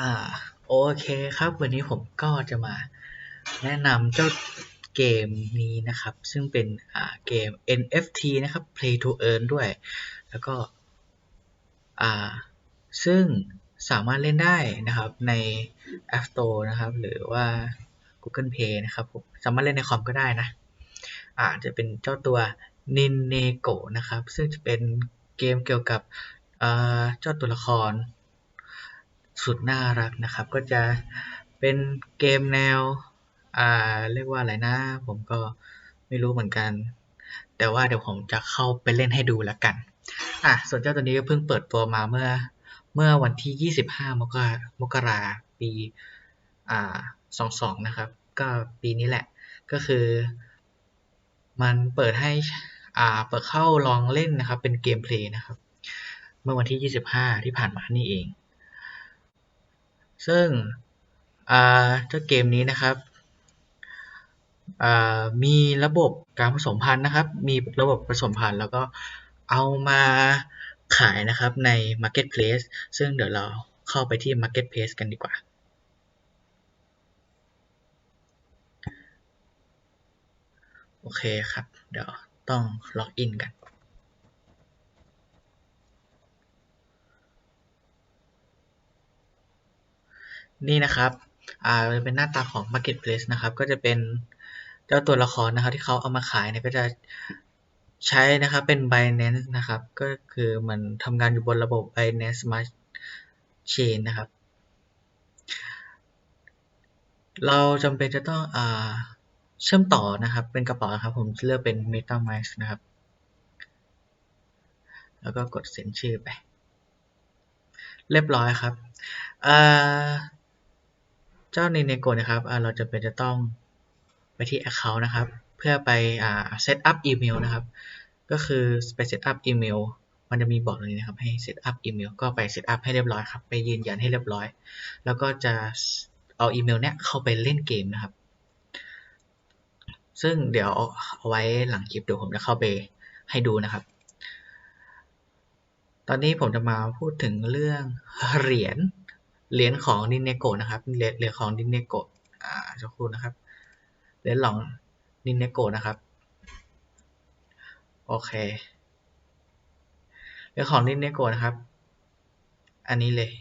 อ่าโอเคครับ วันนี้ผมก็จะมาแนะนำเจ้าเกมนี้นะครับ ซึ่งเป็นอ่าเกม NFT นะครับ Play to Earn ด้วย แล้วก็อ่าซึ่งสามารถเล่นได้นะครับใน App Store นะครับ หรือว่า Google Play นะครับผมสามารถเล่นในคอมก็ได้นะอ่าจะเป็นเจ้าตัว Ninjago นะครับ ซึ่งจะเป็นเกมเกี่ยวกับอ่าเจ้าตัวละคร สุดน่ารักนะครับ ก็จะเป็นเกมแนว อ่า เรียกว่าอะไรนะ ผมก็ไม่รู้เหมือนกัน แต่ว่าเดี๋ยวผมจะเข้าไปเล่นให้ดูแล้วกัน อะ ส่วนเจ้าตัวนี้ก็เพิ่งเปิดตัวมาเมื่อ เมื่อวันที่ 25 มกรามกราปี อ่า 22 นะครับ ก็ปีนี้แหละ ก็คือ มันเปิดให้ อ่า เปิดเข้าลองเล่นนะครับ เป็นเกมเพลย์นะครับ เมื่อวันที่ 25 ที่ผ่านมานี่เอง ซึ่งเจ้าเกมนี้นะครับมีระบบการผสมพันธุ์นะครับ มีระบบผสมพันธุ์แล้วก็เอามาขายนะครับใน Marketplace ซึ่งเดี๋ยวเราเข้าไปที่ Marketplace กันดีกว่า โอเคครับ เดี๋ยวต้องล็อกอินกัน นี่นะครับ อ่าเป็นหน้าตาของ Marketplace นะครับ ก็จะเป็นเจ้าตัวละครนะครับ ที่เขาเอามาขายเนี่ยก็จะใช้นะครับเป็น Binance นะครับ ก็คือมันทำงานอยู่บนระบบ Binance Smart Chain นะครับ เราจำเป็นจะต้องอ่าเชื่อมต่อนะครับ เป็นกระเป๋านะครับ ผมเลือกเป็น MetaMask นะครับ แล้วก็กดเซ็นชื่อไป เรียบร้อยครับอ่า เจ้า Ninjago นะครับเราจะเป็นจะต้องไปที่ Account นะครับ เพื่อไปอ่า set up email นะครับ ก็คือไป set up email มันจะมีบอกตรงนี้นะครับ ให้ set up email ก็ไป set up ให้เรียบร้อยครับ ไปยืนยันให้เรียบร้อย แล้วก็จะเอาอีเมลเนี้ยเข้าไปเล่นเกมนะครับ ซึ่งเดี๋ยวเอาไว้หลังคลิปเดี๋ยวผมจะเข้าไปให้ดูนะครับ ตอนนี้ผมจะมาพูดถึงเรื่องเหรียญ เหรียญของดินเนโกะนะครับเหรียญเหรียญของดินเนโกอ่าสักครู่นะครับเหรียญของดินเนโกะนะครับโอเคเหรียญของดินเนโกะนะครับ อันนี้เลย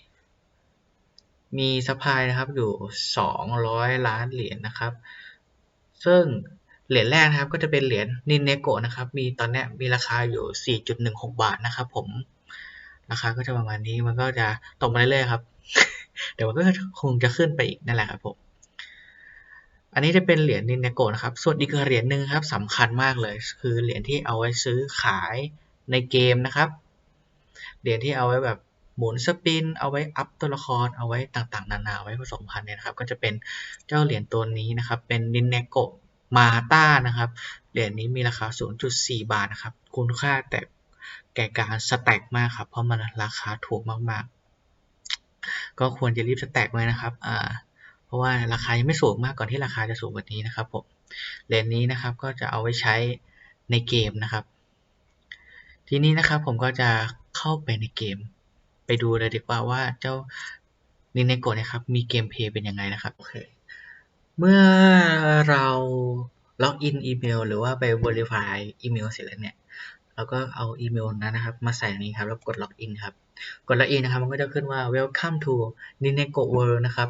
มีสปายนะครับอยู่ 200 ล้านเหรียญนะครับ ซึ่งเหรียญแรกนะครับก็จะเป็นเหรียญนินเนโกะนะครับ มีตอนนี้มีราคาอยู่ 4.16 บาทนะครับผม ราคาก็จะประมาณนี้มันก็จะตกมาเรื่อยๆครับ เดี๋ยวมันก็คงจะขึ้นไปอีกนั่นแหละครับผม อันนี้จะเป็นเหรียญนินเนโกนะครับ ส่วนอีกเหรียญหนึ่งครับสำคัญมากเลย คือเหรียญที่เอาไว้ซื้อขายในเกมนะครับ เหรียญที่เอาไว้แบบหมุนสปิน เอาไว้อัพตัวละคร เอาไว้ต่างๆ นานาไว้ผสมพันธุ์เนี่ยนะครับ ก็จะเป็นเจ้าเหรียญตัวนี้นะครับ เป็นนินเนโกมาต้านะครับ เหรียญนี้มีราคา 0.4 บาทนะครับ คุณค่าแต่แก่การสแต็กมากครับ เพราะมันราคาถูกมากๆ ก็ควรจะรีบสแต็กไว้นะครับอ่าเพราะว่าราคายังไม่สูงมากก่อนที่ราคาจะสูงกว่านี้นะครับผมเหรียญนี้นะครับก็จะเอาไว้ใช้ในเกมนะครับ ทีนี้นะครับผมก็จะเข้าไปในเกม ไปดูเลยดีกว่าว่าเจ้านินเนโกนะครับมีเกมเพลย์เป็นยังไงนะครับโอเคเมื่อเราล็อกอินอีเมลหรือว่าไป verify อีเมลเสร็จแล้วเนี่ยเราก็เอาอีเมลนั้นนะครับ มาใส่ในนี้ครับแล้วกดล็อกอินครับ กดล็อกอินะครับ มันก็จะขึ้นว่า welcome to Ninego World นะครับ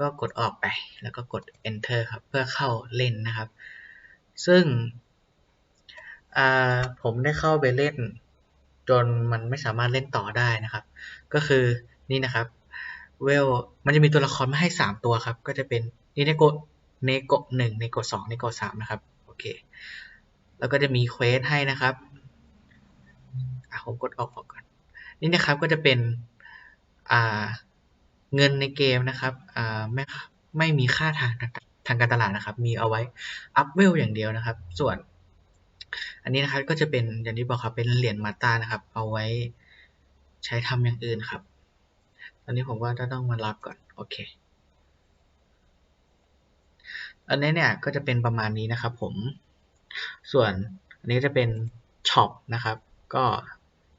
ก็กดออกไปแล้วก็กด enter ครับ เพื่อเข้าเล่นนะครับ ซึ่งผมได้เข้าไปเล่น จนมันไม่สามารถเล่นต่อได้นะครับ ก็คือนี่นะครับเวลมันจะมีตัวละครมาให้สามตัวครับ ก็จะเป็นนี่ในโกในโกหนึ่งในโกสองในโกสามนะครับ โอเค แล้วก็จะมีเควสให้นะครับอะผมกดออกออกก่อน นี่นะครับก็จะเป็นเงินในเกมนะครับไม่ไม่มีค่าทางทางการตลาดนะครับ มีเอาไว้อัพเวลอย่างเดียวนะครับ ส่วนอันนี้นะครับก็จะเป็นอย่างที่บอกครับเป็นเหรียญมาตานะครับ เอาไว้ใช้ทำอย่างอื่นครับ ตอนนี้ผมว่าจะต้องมารับก่อนโอเคอันนี้เนี่ยก็จะเป็นประมาณนี้นะครับผม ส่วนอันนี้จะเป็นช็อปนะครับ ก็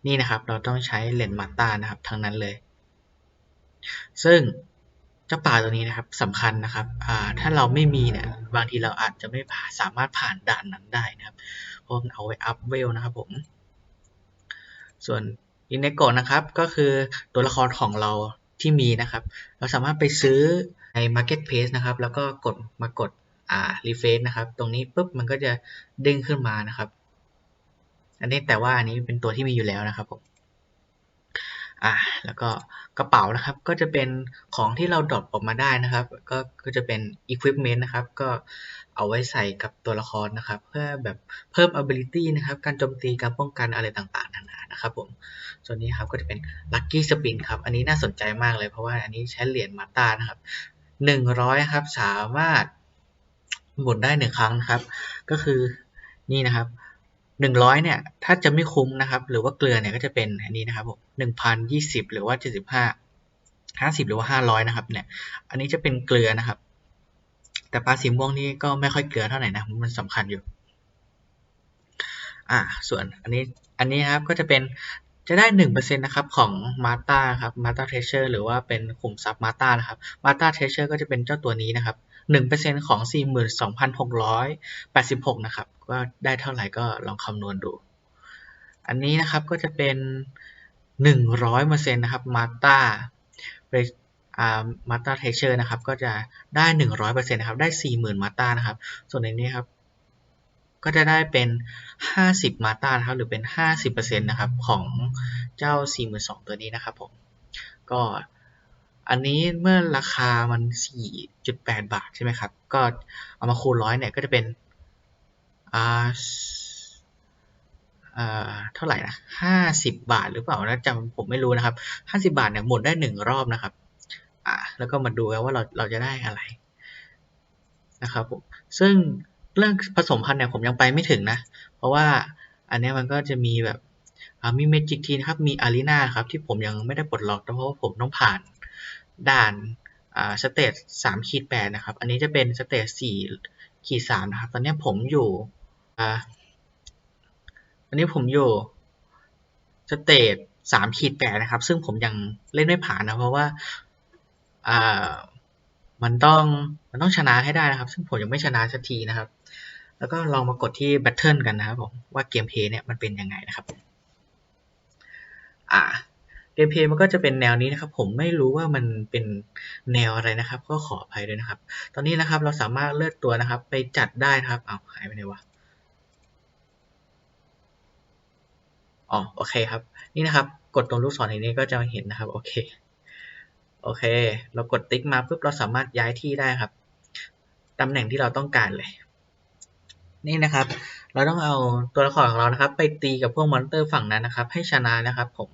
นี่นะครับเราต้องใช้เหรียญมาตานะครับทั้งนั้นเลย ซึ่งเจ้าป่าตัวนี้นะครับสำคัญนะครับถ้าเราไม่มีเนี่ยบางทีเราอาจจะไม่สามารถผ่านด่านนั้นได้นะครับเพราะมันเอาไว้อัพเวลนะครับผม ส่วนอินเนโกะนะครับก็คือตัวละครของเราที่มีนะครับ เราสามารถไปซื้อใน Marketplace นะครับ แล้วก็กดมากดอ่า refresh นะครับ ตรงนี้ปุ๊บมันก็จะเด้งขึ้นมานะครับ อันนี้แต่ว่าอันนี้เป็นตัวที่มีอยู่แล้วนะครับผมอ่าแล้วก็กระเป๋านะครับก็จะเป็นของที่เราดรอปออกมาได้นะครับ ก็ก็จะเป็น equipment นะครับ ก็เอาไว้ใส่กับตัวละครนะครับ เพื่อแบบเพิ่ม ability นะครับ การโจมตีการป้องกันอะไรต่างๆนานานะครับผมส่วนนี้ครับก็จะเป็น lucky spin ครับ อันนี้น่าสนใจมากเลยเพราะว่าอันนี้ใช้เหรียญมาตานะครับหนึ่งร้อยครับสามารถหมุนได้หนึ่งครั้งนะครับ ก็คือนี่นะครับ หนึ่งร้อยเนี่ยถ้าจะไม่คุ้มนะครับ หรือว่าเกลือเนี่ยก็จะเป็นอันนี้นะครับผมหนึ่งพันยี่สิบหรือว่าเจ็ดสิบห้าห้าสิบหรือว่าห้าร้อยนะครับเนี่ยอันนี้จะเป็นเกลือนะครับ แต่ปลาสีม่วงนี่ก็ไม่ค่อยเกลือเท่าไหร่นะมันสำคัญอยู่อ่าส่วนอันนี้อันนี้ครับก็จะเป็นจะได้หนึ่งเปอร์เซ็นต์นะครับของมาตาครับมาตาเทเชอร์หรือว่าเป็นขุมทรัพย์มาตานะครับมาตาเทเชอร์ก็จะเป็นเจ้าตัวนี้นะครับ หนึ่งเปอร์เซ็นของสี่หมื่นสองพันหกร้อยแปดสิบหกนะครับก็ได้เท่าไหร่ก็ลองคำนวณดู อันนี้นะครับก็จะเป็นหนึ่งร้อยเปอร์เซ็นนะครับมาตาอ่ามาตาเทเชอร์นะครับก็จะได้หนึ่งร้อยเปอร์เซ็นนะครับได้สี่หมื่นมาตานะครับ ส่วนในนี้ครับก็จะได้เป็น 50 มาตานะครับหรือเป็น 50%นะครับของเจ้า 42,000 ตัวนี้นะครับผมก็ อันนี้เมื่อราคามัน 4.8 บาทใช่ไหมครับ ก็เอามาคูณร้อยเนี่ยก็จะเป็นอ่าอ่าเท่าไหร่นะ50 บาทหรือเปล่านะจำผมไม่รู้นะครับ 50 บาทเนี่ยหมุนได้หนึ่งรอบนะครับอ่าแล้วก็มาดูกันว่าเราเราจะได้อะไรนะครับผมซึ่งเรื่องผสมพันธุ์เนี่ยผมยังไปไม่ถึงนะ เพราะว่าอันนี้มันก็จะมีแบบมีเมจิกทีนะครับ มีอารีนาครับที่ผมยังไม่ได้ปลดล็อกเพราะว่าผมต้องผ่าน ด่านสเตจสามขีดแปดนะครับ อันนี้จะเป็นสเตจสี่ขีดสามนะครับ ตอนนี้ผมอยู่อันนี้ผมอยู่สเตจสามขีดแปดนะครับ ซึ่งผมยังเล่นไม่ผ่านนะ เพราะว่าอ่ามันต้องมันต้องชนะให้ได้นะครับ ซึ่งผมยังไม่ชนะสักทีนะครับ แล้วก็ลองมากดที่แบทเทิลกันนะครับผมว่าเกมเพย์เนี่ยมันเป็นยังไงนะครับ อ่า เกมเพย์มันก็จะเป็นแนวนี้นะครับ ผมไม่รู้ว่ามันเป็นแนวอะไรนะครับ ก็ขออภัยด้วยนะครับ ตอนนี้นะครับเราสามารถเลือกตัวนะครับ ไปจัดได้นะครับเอาหายไปไหนวะอ๋อโอเคครับ นี่นะครับ กดตรงลูกศรนี้ก็จะเห็นนะครับโอเคโอเค เรากดติ๊กมาปุ๊บเราสามารถย้ายที่ได้ครับตำแหน่งที่เราต้องการเลย นี่นะครับ เราต้องเอาตัวละครของเรานะครับ ไปตีกับพวกมอนเตอร์ฝั่งนั้นนะครับ ให้ชนะนะครับผม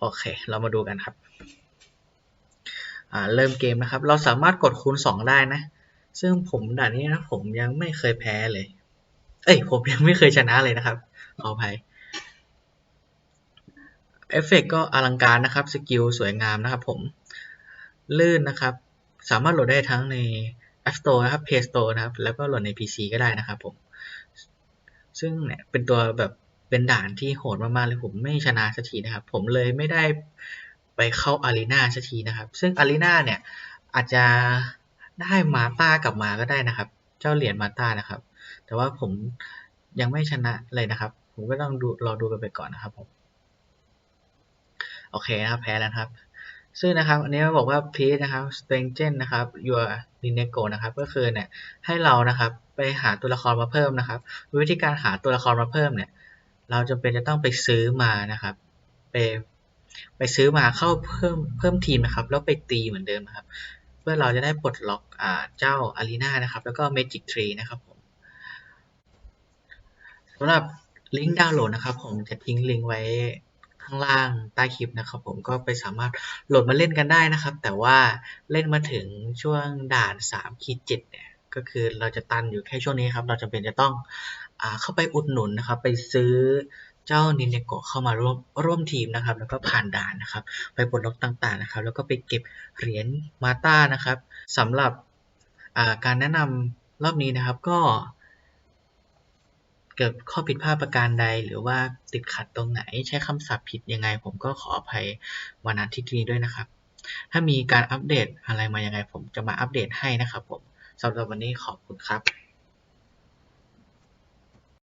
โอเค เรามาดูกันครับเริ่มเกมนะครับ เราสามารถกดคูณสองได้นะ ซึ่งผมด่านนี้นะผมยังไม่เคยแพ้เลย เอ้ย ผมยังไม่เคยชนะเลยนะครับ ขออภัย เอฟเฟกก็อลังการนะครับ สกิลสวยงามนะครับผม ลื่นนะครับ สามารถโหลดได้ทั้งใน App Store นะครับ Play Store นะครับ แล้วก็โหลดใน PC ก็ได้นะครับผม ซึ่งเนี่ยเป็นตัวแบบ เป็นด่านที่โหดมากๆเลยผมไม่ชนะสักทีนะครับ ผมเลยไม่ได้ไปเข้าอารีนาสักทีนะครับ ซึ่งอารีนาเนี่ยอาจจะได้มาต้ากลับมาก็ได้นะครับ เจ้าเหรียญมาต้านะครับ แต่ว่าผมยังไม่ชนะเลยนะครับ ผมก็ต้องดูรอดูกันไปก่อนนะครับผมโอเคนะครับแพ้แล้วครับซึ่งนะครับ อันนี้บอกว่า please นะครับ strengthen นะครับ your linego นะครับ ก็คือเนี่ยให้เรานะครับไปหาตัวละครมาเพิ่มนะครับ วิธีการหาตัวละครมาเพิ่มเนี่ย เราจำเป็นจะต้องไปซื้อมานะครับ ไปไปซื้อมาเข้าเพิ่มเพิ่มทีมนะครับ แล้วไปตีเหมือนเดิมนะครับ เพื่อเราจะได้ปลดล็อกอ่าเจ้าอารีนานะครับ แล้วก็ Magic Tree นะครับผมสำหรับลิงก์ดาวน์โหลดนะครับ ผมจะทิ้งลิงก์ไว้ข้างล่างใต้คลิปนะครับผมก็ไปสามารถโหลดมาเล่นกันได้นะครับ แต่ว่าเล่นมาถึงช่วงด่าน3ขีด7เนี่ยก็คือเราจะตันอยู่แค่ช่วงนี้ครับ เราจะเป็นจะต้อง เข้าไปอุดหนุนนะครับ ไปซื้อเจ้านินเนโกเข้ามาร่วมร่วมทีมนะครับ แล้วก็ผ่านด่านนะครับ ไปปลดล็อกต่างๆนะครับ แล้วก็ไปเก็บเหรียญมาต้านะครับสำหรับการแนะนำรอบนี้นะครับก็ เกิดข้อผิดพลาดประการใด หรือว่าติดขัดตรงไหนใช้คำศัพท์ผิดยังไง ผมก็ขออภัยมาณที่นี้ด้วยนะครับ ถ้ามีการอัปเดตอะไรมายังไง ผมจะมาอัปเดตให้นะครับผมสำหรับวันนี้ขอบคุณครับ